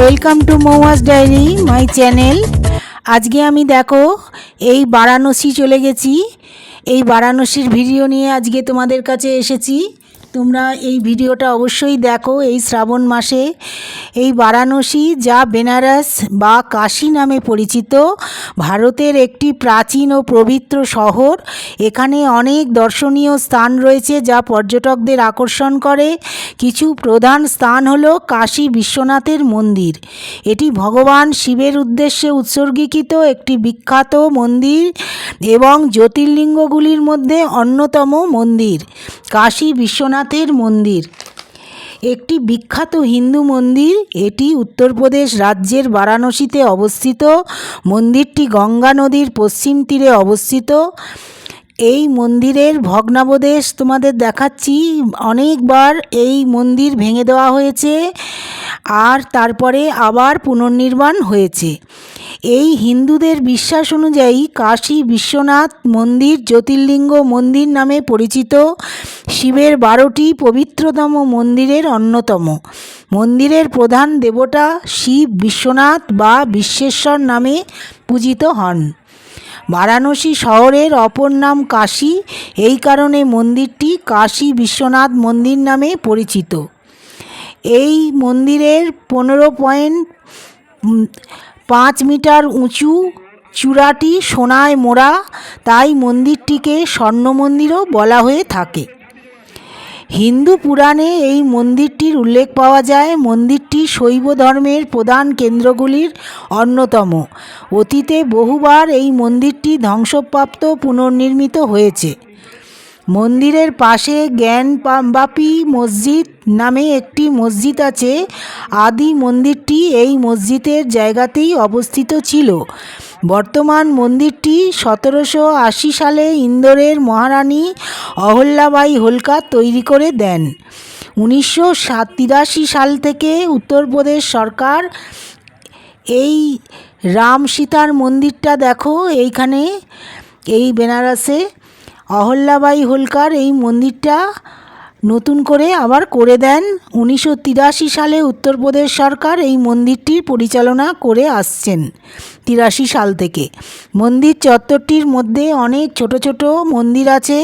Welcome to Mou's diary my channel আজকে আমি দেখো, এই বারাণসী চলে গেছি। এই বারাণসীর ভিডিও নিয়ে আজকে তোমাদের কাছে এসেছি। তোমরা এই ভিডিওটা অবশ্যই দেখো এই শ্রাবণ মাসে। এই বারাণসী যা বেনারস বা কাশী নামে পরিচিত, ভারতের একটি প্রাচীন ও পবিত্র শহর। এখানে অনেক দর্শনীয় স্থান রয়েছে যা পর্যটকদের আকর্ষণ করে। কিছু প্রধান স্থান হল কাশী বিশ্বনাথের মন্দির। এটি ভগবান শিবের উদ্দেশ্যে উৎসর্গীকৃত একটি বিখ্যাত মন্দির এবং জ্যোতির্লিঙ্গগুলির মধ্যে অন্যতম মন্দির। কাশী বিশ্বনাথের মন্দির। একটি বিখ্যাত হিন্দু মন্দির, এটি উত্তরপ্রদেশ রাজ্যের বারাণসীতে অবস্থিত। মন্দিরটি গঙ্গা নদীর পশ্চিম তীরে অবস্থিত। এই মন্দিরের ভগ্নাবদেশ তোমাদের দেখাচ্ছি। অনেকবার এই মন্দির ভেঙে দেওয়া হয়েছে আর তারপরে আবার পুনর্নির্মাণ হয়েছে। এই হিন্দুদের বিশ্বাস অনুযায়ী কাশী বিশ্বনাথ মন্দির জ্যোতির্লিঙ্গ মন্দির নামে পরিচিত শিবের বারোটি পবিত্রতম মন্দিরের অন্যতম। মন্দিরের প্রধান দেবতা শিব বিশ্বনাথ বা বিশ্বেশ্বর নামে পূজিত হন। বারাণসী শহরের অপর নাম কাশী। এই কারণে মন্দিরটি কাশী বিশ্বনাথ মন্দির নামে পরিচিত। এই মন্দিরের পনেরো পয়েন্ট পাঁচ মিটার উঁচু চূড়াটি সোনায় মোড়া। তাই মন্দিরটিকে স্বর্ণ মন্দিরও বলা হয়ে থাকে। হিন্দু পুরাণে এই মন্দিরটির উল্লেখ পাওয়া যায়। মন্দিরটি শৈব ধর্মের প্রধান কেন্দ্রগুলির অন্যতম। অতীতে বহুবার এই মন্দিরটি ধ্বংসপ্রাপ্ত পুনর্নির্মিত হয়েছে। মন্দিরের পাশে জ্ঞান জ্ঞানবাপী মসজিদ নামে একটি মসজিদ আছে। আদি মন্দিরটি এই মসজিদের জায়গাতেই অবস্থিত ছিল। বর্তমান মন্দিরটি সতেরোশো আশি সালে ইন্দোরের মহারানী অহল্যাবাই হোলকার তৈরি করে দেন। উনিশশো তিরাশি সাল থেকে উত্তরপ্রদেশ সরকার এই রাম সীতার মন্দিরটা দেখো, এইখানে, এই বেনারসে অহল্যাবাই হোলকার এই মন্দিরটা নতুন করে আবার করে দেন। উনিশশো তিরাশি সালে উত্তরপ্রদেশ সরকার এই মন্দিরটির পরিচালনা করে আসছেন, তিরাশি সাল থেকে। মন্দির চত্বরটির মধ্যে অনেক ছোট ছোট মন্দির আছে।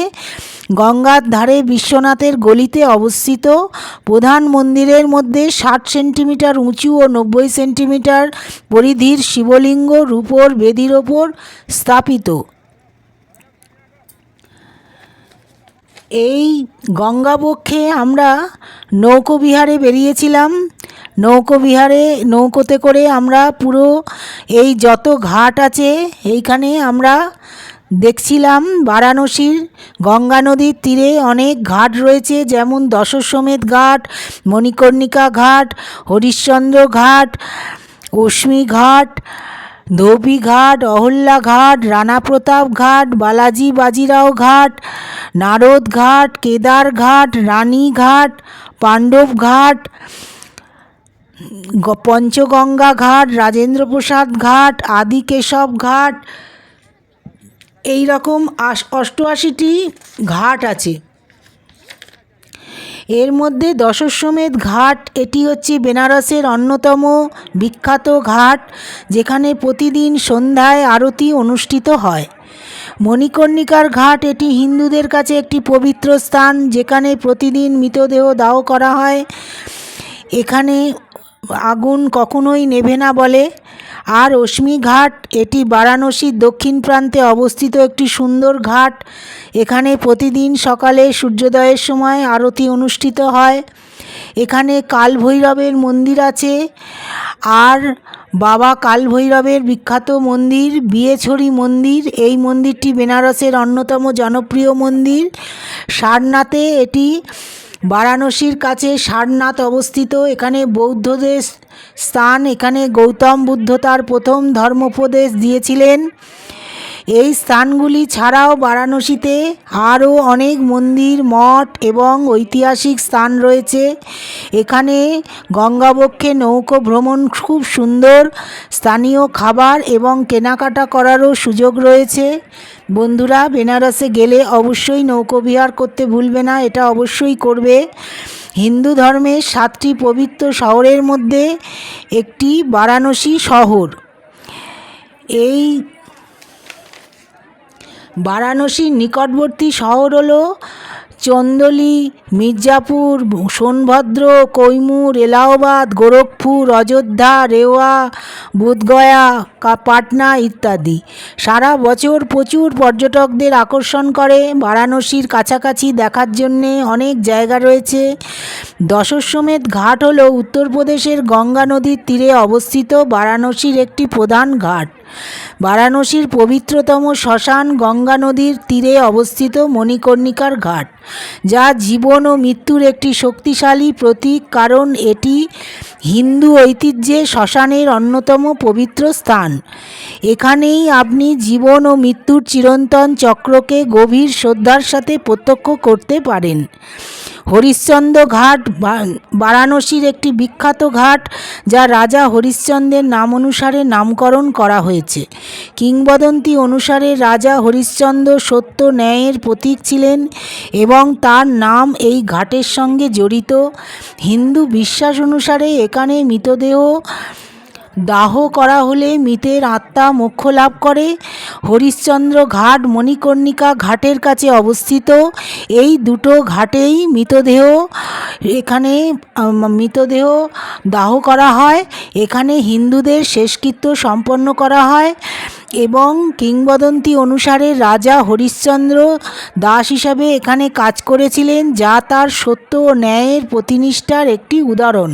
গঙ্গার ধারে বিশ্বনাথের গলিতে অবস্থিত। প্রধান মন্দিরের মধ্যে ষাট সেন্টিমিটার উঁচু ও নব্বই সেন্টিমিটার পরিধির শিবলিঙ্গ রূপোর বেদির ওপর স্থাপিত। এই গঙ্গাবক্ষে আমরা নৌকোবিহারে বেরিয়েছিলাম। নৌকোবিহারে, নৌকোতে করে আমরা পুরো এই যত ঘাট আছে, এইখানে আমরা দেখছিলাম বারাণসীর গঙ্গা নদীর তীরে অনেক ঘাট রয়েছে, যেমন দশশ্বমেধ ঘাট, মণিকর্ণিকা ঘাট, হরিশ্চন্দ্র ঘাট, অশ্মি ঘাট ধোবি ঘাট অহল্যা ঘাট বালাজি বাজিরাও ঘাট নারদ ঘাট কেদার ঘাট রানী ঘাট পাণ্ডব ঘাট পঞ্চগঙ্গা ঘাট রাজেন্দ্র প্রসাদ ঘাট আদি কেশব ঘাট এই রকম অষ্টআশিটি ঘাট আছে। এর মধ্যে দশশ্বমেধ ঘাট, এটি হচ্ছে বেনারসের অন্যতম বিখ্যাত ঘাট, যেখানে প্রতিদিন সন্ধ্যায় আরতি অনুষ্ঠিত হয়। মণিকর্ণিকার ঘাট, এটি হিন্দুদের কাছে একটি পবিত্র স্থান, যেখানে প্রতিদিন মৃতদেহ দাহ করা হয়। এখানে আগুন কখনোই নেভে না বলে। আর অশ্মি ঘাট, এটি বারাণসীর দক্ষিণ প্রান্তে অবস্থিত একটি সুন্দর ঘাট। এখানে প্রতিদিন সকালে সূর্যোদয়ের সময় আরতি অনুষ্ঠিত হয়। এখানে কালভৈরবের মন্দির আছে। আর বাবা কালভৈরবের বিখ্যাত মন্দির, বিয়েছড়ি মন্দির। এই মন্দিরটি বেনারসের অন্যতম জনপ্রিয় মন্দির। সারনাথে এটি বারাণসীর কাছে সারনাথ অবস্থিত। এখানে বৌদ্ধদের স্থান। এখানে গৌতম বুদ্ধ তার প্রথম ধর্মোপদেশ দিয়েছিলেন। এই স্থানগুলি ছাড়াও বারাণসীতে আরও অনেক মন্দির, মঠ এবং ঐতিহাসিক স্থান রয়েছে। এখানে গঙ্গাবক্ষে নৌকো ভ্রমণ খুব সুন্দর, স্থানীয় খাবার এবং কেনাকাটা করারও সুযোগ রয়েছে। বন্ধুরা, বেনারসে গেলে অবশ্যই নৌকোবিহার করতে ভুলবে না, এটা অবশ্যই করবে। হিন্দু ধর্মের সাতটি পবিত্র শহরের মধ্যে একটি বারাণসী শহর। এই বারাণসীর নিকটবর্তী শহর হলো চন্দলি, মির্জাপুর, সোনভদ্র, কৈমুর, এলাহাবাদ, গোরখপুর, অযোধ্যা, রেওয়া, বুধগয়া পাটনা ইত্যাদি। সারা বছর প্রচুর পর্যটকদের আকর্ষণ করে। বারাণসীর কাছাকাছি দেখার জন্যে অনেক জায়গা রয়েছে। দশশ্বমেধ ঘাট হল উত্তরপ্রদেশের গঙ্গা নদীর তীরে অবস্থিত। বারাণসীর একটি প্রধান ঘাট। বারাণসীর পবিত্রতম শ্মশান গঙ্গা নদীর তীরে অবস্থিত মণিকর্ণিকার ঘাট। যা জীবন ও মৃত্যুর একটি শক্তিশালী প্রতীক, কারণ এটি হিন্দু ঐতিহ্যে শ্মশানের অন্যতম পবিত্র স্থান। এখানেই আপনি জীবন ও মৃত্যুর চিরন্তন চক্রকে গভীর শ্রদ্ধার সাথে প্রত্যক্ষ করতে পারেন। হরিশ্চন্দ্র ঘাট বারাণসীর একটি বিখ্যাত ঘাট, যা রাজা হরিশ্চন্দ্রের নাম অনুসারে নামকরণ করা হয়েছে। কিংবদন্তি অনুসারে রাজা হরিশ্চন্দ্র সত্য ন্যায়ের প্রতীক ছিলেন এবং তার নাম এই ঘাটের সঙ্গে জড়িত। হিন্দু বিশ্বাস অনুসারে এখানে মৃতদেহ দাহ করা হলে মৃতের আত্মা মোক্ষ লাভ করে। হরিশ্চন্দ্র ঘাট মণিকর্ণিকা ঘাটের কাছে অবস্থিত। এই দুটো ঘাটেই মৃতদেহ, এখানে মৃতদেহ দাহ করা হয়। এখানে হিন্দুদের শেষকৃত্য সম্পন্ন করা হয় এবং কিংবদন্তি অনুসারে রাজা হরিশ্চন্দ্র দাস হিসাবে এখানে কাজ করেছিলেন, যা তার সত্য ও ন্যায়ের প্রতিনিষ্ঠার একটি উদাহরণ।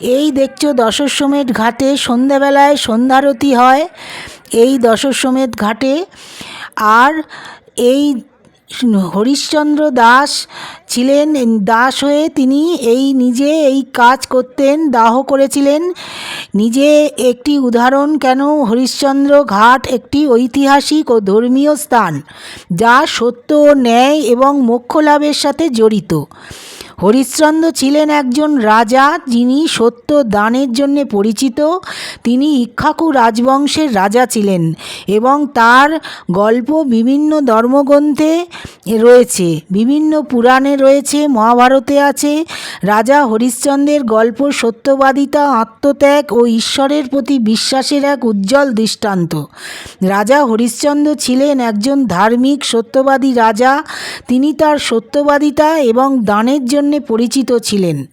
এই দেখছ দশশ্বমেধ ঘাটে সন্ধ্যাবেলায় সন্ধ্যারতি হয়। এই দশশ্বমেধ ঘাটে আর এই হরিশ্চন্দ্র দাস ছিলেন, দাস হয়ে তিনি এই নিজে এই কাজ করতেন, দাহ করেছিলেন। নিজে একটি উদাহরণ কেন? হরিশ্চন্দ্র ঘাট একটি ঐতিহাসিক ও ধর্মীয় স্থান, যা সত্য, ন্যায় এবং মোক্ষ লাভের সাথে জড়িত। হরিশ্চন্দ্র ছিলেন একজন রাজা যিনি সত্য দানের জন্যে পরিচিত। তিনি ইক্ষ্বাকু রাজবংশের রাজা ছিলেন এবং তার গল্প বিভিন্ন ধর্মগ্রন্থে রয়েছে, বিভিন্ন পুরাণে রয়েছে, মহাভারতে আছে। রাজা হরিশ্চন্দ্রের গল্প সত্যবাদিতা, আত্মত্যাগ ও ঈশ্বরের প্রতি বিশ্বাসের এক উজ্জ্বল দৃষ্টান্ত। রাজা হরিশ্চন্দ্র ছিলেন একজন ধার্মিক সত্যবাদী রাজা। তিনি তার সত্যবাদিতা এবং দানের জন্য পরিচিত ছিলেন।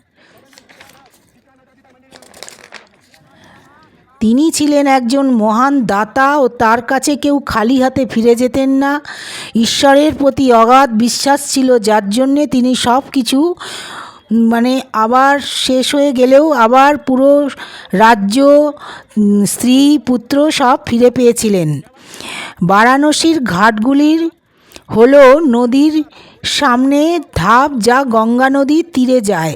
তিনি ছিলেন একজন মহান দাতা ও তার কাছে কেউ খালি হাতে ফিরে যেতেন না। ঈশ্বরের প্রতি অগাধ বিশ্বাস ছিল, যার জন্যে তিনি সব কিছু মানে আবার শেষ হয়ে গেলেও আবার পুরো রাজ্য স্ত্রী, পুত্র সব ফিরে পেয়েছিলেন। বারাণসীর ঘাটগুলির হলো নদীর সামনে ধাপ যা গঙ্গা নদীর তীরে যায়।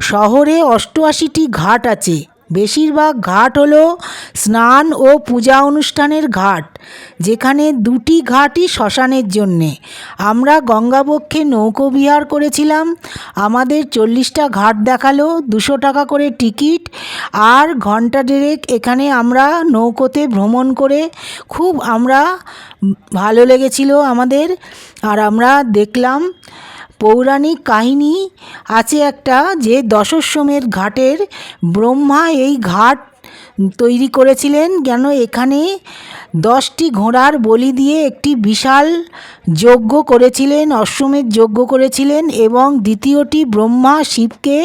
শহরে অষ্টআশিটি ঘাট আছে। বেশিরভাগ ঘাট হলো স্নান ও পূজা অনুষ্ঠানের ঘাট, যেখানে দুটি ঘাটই শ্মশানের জন্যে। আমরা গঙ্গাবক্ষে নৌকো বিহার করেছিলাম, আমাদের চল্লিশটা ঘাট দেখাল, দুশো টাকা করে টিকিট, আর ঘণ্টা দেড়েক এখানে আমরা নৌকোতে ভ্রমণ করে খুব আমরা ভালো লেগেছিল আমাদের। আর আমরা দেখলাম পৌরাণিক কাহিনী আছে একটা যে দশশ্বমেধ ঘাটের ব্রহ্মা এই ঘাট তৈরি করেছিলেন কেন এখানে দশটি ঘোড়ার বলি দিয়ে একটি বিশাল যজ্ঞ করেছিলেন, অশ্বমেধ যজ্ঞ করেছিলেন এবং দ্বিতীয়টি ব্রহ্মা শিবকে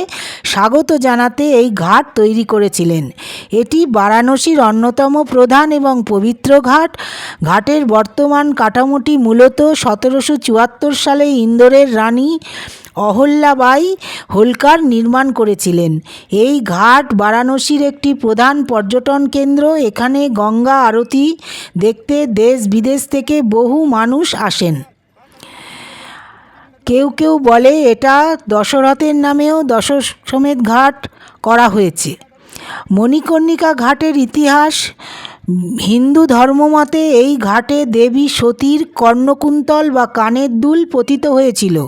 স্বাগত জানাতে এই ঘাট তৈরি করেছিলেন। এটি বারাণসীর অন্যতম প্রধান এবং পবিত্র ঘাট। ঘাটের বর্তমান কাঠামোটি মূলত সতেরোশো চুয়াত্তর সালে ইন্দোরের রানী অহল্যাবাই হোলকার নির্মাণ করেছিলেন। এই ঘাট বারাণসীর একটি প্রধান পর্যটন কেন্দ্র। এখানে গঙ্গা আরতি দেখতে দেশ বিদেশ থেকে বহু মানুষ আসেন। কেউ কেউ বলে এটা দশরথের নামেও দশশ্বমেধ ঘাট করা হয়েছে। মণিকর্ণিকা ঘাটের ইতিহাস হিন্দু ধর্মমতে এই ঘাটে দেবী সতীর কর্ণকুন্তল বা কানের দুল পতিত হয়েছিল।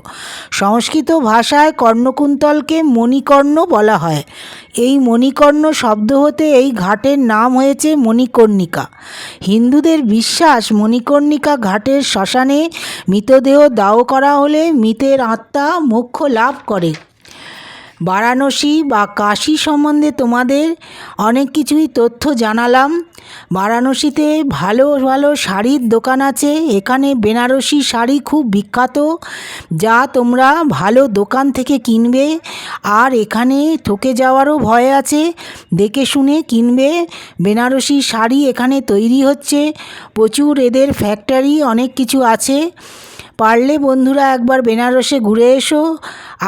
সংস্কৃত ভাষায় কর্ণকুন্তলকে মণিকর্ণ বলা হয়। এই মণিকর্ণ শব্দ হতে এই ঘাটের নাম হয়েছে মণিকর্ণিকা। হিন্দুদের বিশ্বাস, মণিকর্ণিকা ঘাটের শ্মশানে মৃতদেহ দাহ করা হলে মৃতের আত্মা মোক্ষ লাভ করে। বারাণসী বা কাশী সম্বন্ধে তোমাদের অনেক কিছুই তথ্য জানালাম। বারাণসীতে ভালো ভালো শাড়ির দোকান আছে। এখানে বেনারসি শাড়ি খুব বিখ্যাত, যা তোমরা ভালো দোকান থেকে কিনবে। আর এখানে ঠকে যাওয়ারও ভয় আছে। দেখে শুনে কিনবে। বেনারসি শাড়ি এখানে তৈরি হচ্ছে। প্রচুর এদের ফ্যাক্টরি অনেক কিছু আছে। পারলে বন্ধুরা একবার বেনারসে ঘুরে এসো।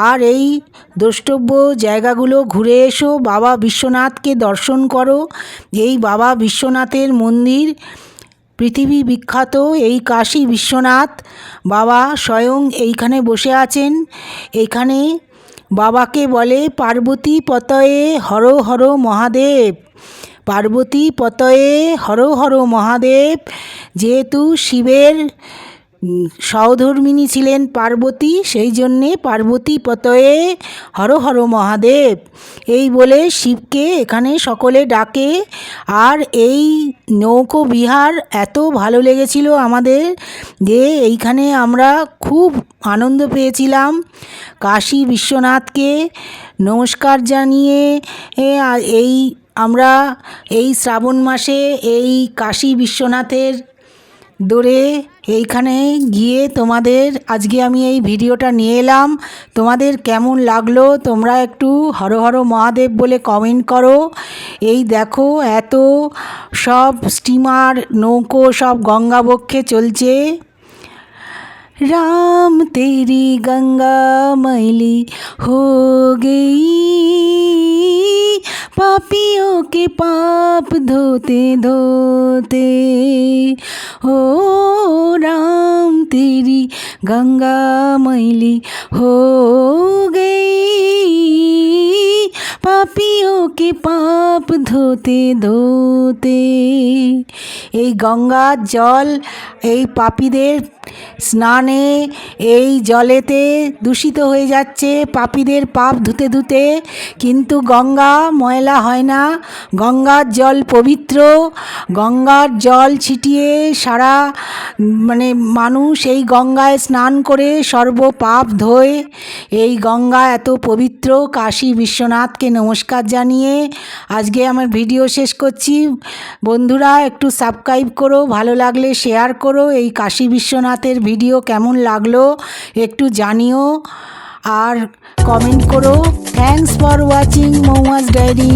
আর এই দ্রষ্টব্য জায়গাগুলো ঘুরে এসো। বাবা বিশ্বনাথকে দর্শন করো। এই বাবা বিশ্বনাথের মন্দির পৃথিবী বিখ্যাত। এই কাশী বিশ্বনাথ বাবা স্বয়ং এইখানে বসে আছেন। এইখানে বাবাকে বলে, পার্বতী পতয়ে হর হর মহাদেব। পার্বতী পতয়ে হর হর মহাদেব। যেহেতু শিবের সহধর্মিণী ছিলেন পার্বতী, সেই জন্যে পার্বতী পতয়ে হর হর মহাদেব। এই বলে শিবকে এখানে সকলে ডাকে, আর এই নৌকো বিহার এত ভালো লেগেছিল আমাদের যে এইখানে আমরা খুব আনন্দ পেয়েছিলাম। কাশী বিশ্বনাথকে নমস্কার জানিয়ে এই আমরা এই শ্রাবণ মাসে এই কাশী বিশ্বনাথের দৌড়ে এইখানে গিয়ে তোমাদের, আজকে আমি এই ভিডিওটা নিয়ে এলাম। তোমাদের কেমন লাগল? তোমরা একটু হর হর মহাদেব বলে কমেন্ট করো। এই দেখো, এত সব স্টিমার নৌকো, সব গঙ্গাবক্ষে চলছে। রাম তেরি গঙ্গা মাইলি হো গেই। पापियों के पाप धोते धोते हो राम तेरी गंगा मैली हो गई पापी কে পাপ ধোতে ধোতে? এই গঙ্গার জল, এই পাপীদের স্নানে, এই জলেতে দূষিত হয়ে যাচ্ছে পাপীদের পাপ ধুতে ধুতে। কিন্তু গঙ্গা ময়লা হয় না। গঙ্গার জল পবিত্র। গঙ্গার জল ছিটিয়ে সারা মানে মানুষ এই গঙ্গায় স্নান করে সর্ব পাপ ধোয়। এই গঙ্গা এত পবিত্র। কাশী বিশ্বনাথকে নমস্কার জানিয়ে আজকে আমার ভিডিও শেষ করছি। বন্ধুরা, একটু সাবস্ক্রাইব করো, ভালো লাগলে শেয়ার করো। এই কাশী বিশ্বনাথের ভিডিও কেমন লাগল একটু জানিও আর কমেন্ট করো। Thanks for watching Moumas diary